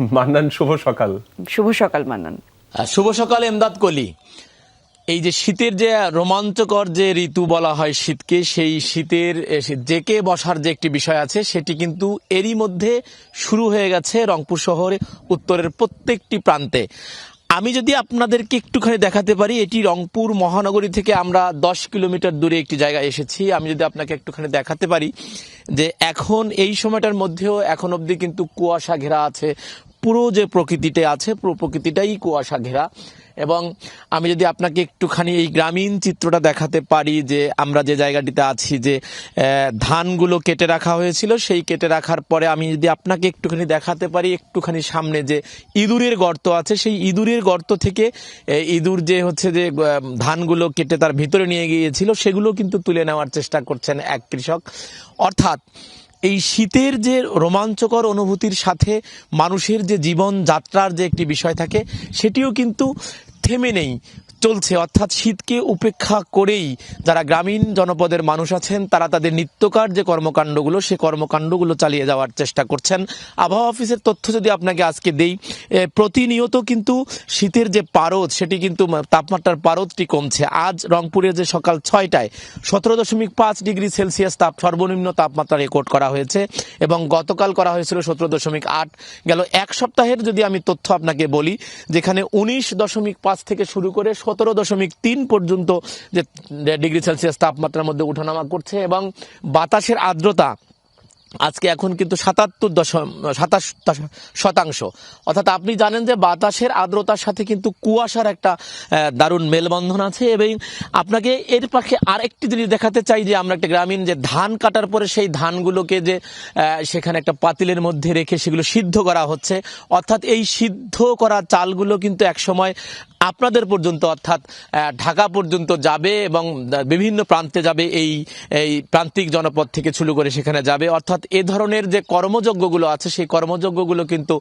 মান্নান শুভ সকাল। শুভ সকাল মান্নান। শুভ সকাল এমদাদ কলি। এই যে শীতের যে রোমাঞ্চকর যে ঋতু বলা হয় শীতকে সেই শীতের জেকে বসার যে একটি বিষয় আছে সেটি কিন্তু এরই মধ্যে শুরু হয়ে গেছে রংপুর শহরে উত্তরের প্রত্যেকটি প্রান্তে। আমি যদি আপনাদেরকে একটুখানি দেখাতে পারি এটি রংপুর মহানগরী থেকে আমরা দশ কিলোমিটার দূরে একটি জায়গায় এসেছি। আমি যদি আপনাকে একটুখানি দেখাতে পারি যে এখন এই সময়টার মধ্যেও এখন অবধি কিন্তু কুয়াশা ঘেরা আছে পুরো যে প্রকৃতিটা আছে, পুরো প্রকৃতিটাই কুয়াশা ঘেরা। এবং আমি যদি আপনাকে একটুখানি এই গ্রামীণ চিত্রটা দেখাতে পারি যে আমরা যে জায়গাটিতে আছি যে ধানগুলো কেটে রাখা হয়েছিল, সেই কেটে রাখার পরে আমি যদি আপনাকে একটুখানি দেখাতে পারি, একটুখানি সামনে যে ইঁদুরের গর্ত আছে, সেই ইঁদুরের গর্ত থেকে ইঁদুর যে হচ্ছে যে ধানগুলো কেটে তার ভিতরে নিয়ে গিয়েছিল, সেগুলো কিন্তু তুলে নেওয়ার চেষ্টা করছেন এক কৃষক। অর্থাৎ এই শীতের যে রোমাঞ্চকর অনুভূতির সাথে মানুষের যে জীবন যাত্রার যে একটি বিষয় থাকে, সেটিও কিন্তু থেমে নেই। চলছে। অর্থাৎ শীতকে উপেক্ষা করেই যারা গ্রামীণ জনপদের মানুষ আছেন, তারা তাদের নিত্যকার যে কর্মকাণ্ডগুলো, সে কর্মকাণ্ডগুলো চালিয়ে যাওয়ার চেষ্টা করছেন। আবহাওয়া অফিসের তথ্য যদি আপনাকে আজকে দেই প্রতিনিয়ত কিন্তু শীতের যে পারদ, সেটি কিন্তু তাপমাত্রার পারদটি কমছে। আজ রংপুরের যে সকাল ছয়টায় সতেরো দশমিক পাঁচ ডিগ্রি সেলসিয়াস তাপ, সর্বনিম্ন তাপমাত্রা রেকর্ড করা হয়েছে এবং গতকাল করা হয়েছিল সতেরো দশমিক আট। গেল এক সপ্তাহের যদি আমি তথ্য আপনাকে বলি, যেখানে উনিশ দশমিক পাঁচ থেকে শুরু করে সতেরো দশমিক তিন পর্যন্ত যে ডিগ্রি সেলসিয়াস তাপমাত্রার মধ্যে উঠানামা করছে এবং বাতাসের আর্দ্রতা আজকে এখন কিন্তু সাতাত্তর দশম, সাতাশ শতাংশ। অর্থাৎ আপনি জানেন যে বাতাসের আর্দ্রতার সাথে কিন্তু কুয়াশার একটা দারুণ মেলবন্ধন আছে এবং আপনাকে এর পাশে আরেকটি জিনিস দেখাতে চাই যে আমরা একটা গ্রামীণ যে ধান কাটার পরে সেই ধানগুলোকে যে সেখানে একটা পাতিলের মধ্যে রেখে সেগুলো সিদ্ধ করা হচ্ছে। অর্থাৎ এই সিদ্ধ করা চালগুলো কিন্তু একসময় আপনাদের পর্যন্ত, অর্থাৎ ঢাকা পর্যন্ত যাবে এবং বিভিন্ন প্রান্তে যাবে, এই এই প্রান্তিক জনপদ থেকে শুরু করে সেখানে যাবে। অর্থাৎ এ ধরনের যে কর্মযজ্ঞগুলো আছে, সেই কর্মযজ্ঞগুলো কিন্তু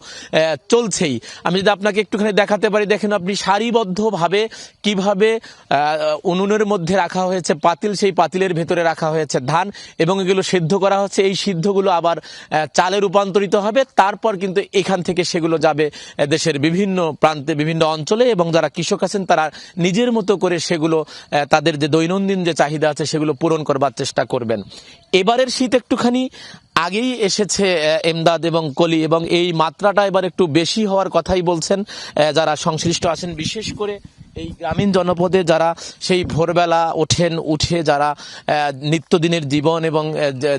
চলছেই। আমি যদি আপনাকে একটুখানি দেখাতে পারি, দেখেন আপনি সারিবদ্ধভাবে কীভাবে উনুনের মধ্যে রাখা হয়েছে পাতিল, সেই পাতিলের ভেতরে রাখা হয়েছে ধান এবং এগুলো সিদ্ধ করা হচ্ছে। এই সিদ্ধগুলো আবার চালে রূপান্তরিত হবে। তারপর কিন্তু এখান থেকে সেগুলো যাবে দেশের বিভিন্ন প্রান্তে, বিভিন্ন অঞ্চলে এবং যারা কৃষক আছেন, তারা নিজের মতো করে সেগুলো তাদের যে দৈনন্দিন যে চাহিদা আছে, সেগুলো পূরণ করবার চেষ্টা করবেন। এবারের শীত একটুখানি আগেই এসেছে এমদাদ এবং কলি এবং এই মাত্রাটা এবার একটু বেশি হওয়ার কথাই বলছেন যারা সংশ্লিষ্ট আছেন, বিশেষ করে এই গ্রামীণ জনপদে যারা সেই ভোরবেলা ওঠেন, উঠে যারা নিত্যদিনের জীবন এবং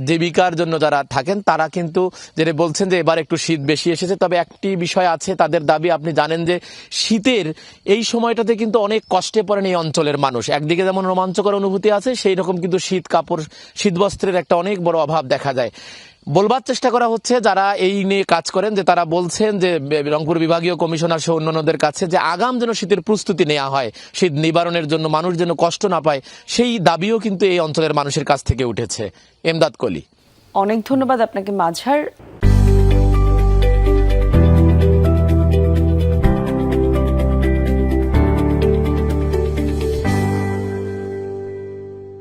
জীবিকার জন্য যারা থাকেন, তারা কিন্তু যেটা বলছেন যে এবার একটু শীত বেশি এসেছে। তবে একটি বিষয় আছে তাদের দাবি, আপনি জানেন যে শীতের এই সময়টাতে কিন্তু অনেক কষ্টে পড়েন এই অঞ্চলের মানুষ। একদিকে যেমন রোমাঞ্চকর অনুভূতি আছে সেই রকম কিন্তু শীত কাপড়, শীত বস্ত্রের একটা অনেক বড় অভাব দেখা যায়। বলবার চেষ্টা করা হচ্ছে যারা এই নিয়ে কাজ করেন যে তারা বলছেন যে রংপুর বিভাগীয় কমিশনার সহ অন্যান্যদের কাছে যে আগাম যেন শীতের প্রস্তুতি নেওয়া হয়, শীত নিবারণের জন্য মানুষ যেন কষ্ট না পায়, সেই দাবিও কিন্তু এই অঞ্চলের মানুষের কাছ থেকে উঠেছে। এমদাদ কলি। অনেক ধন্যবাদ আপনাকে, মাঝার।